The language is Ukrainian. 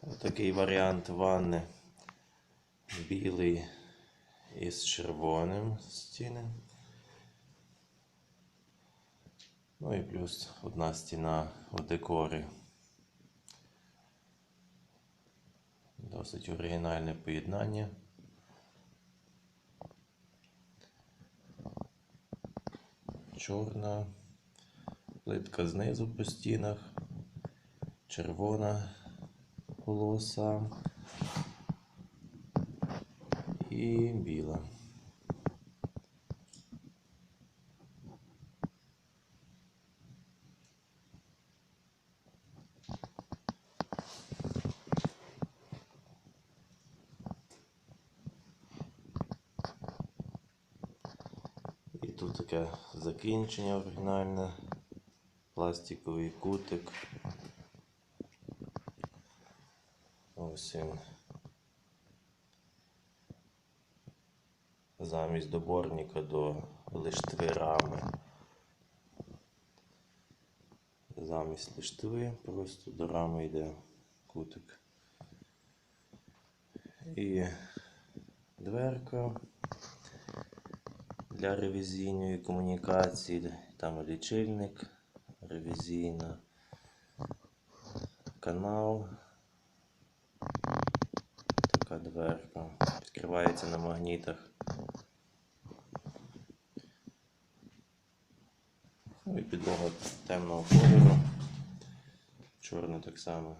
Такий варіант ванни. Білий із червоним стіни. Ну і плюс одна стіна в декорі. Досить оригінальне поєднання. Чорна плитка знизу по стінах, червона полоса і біла. І тут таке закінчення оригінальне, пластиковий кутик. Ось він. Замість доборника до лиштви рами. Замість лиштви просто до рами йде кутик. І дверка для ревізійної комунікації. Там лічильник, ревізійна, канал. Така дверка. Відкривається на магнітах. Ну і підлога темного кольору. Чорна так само.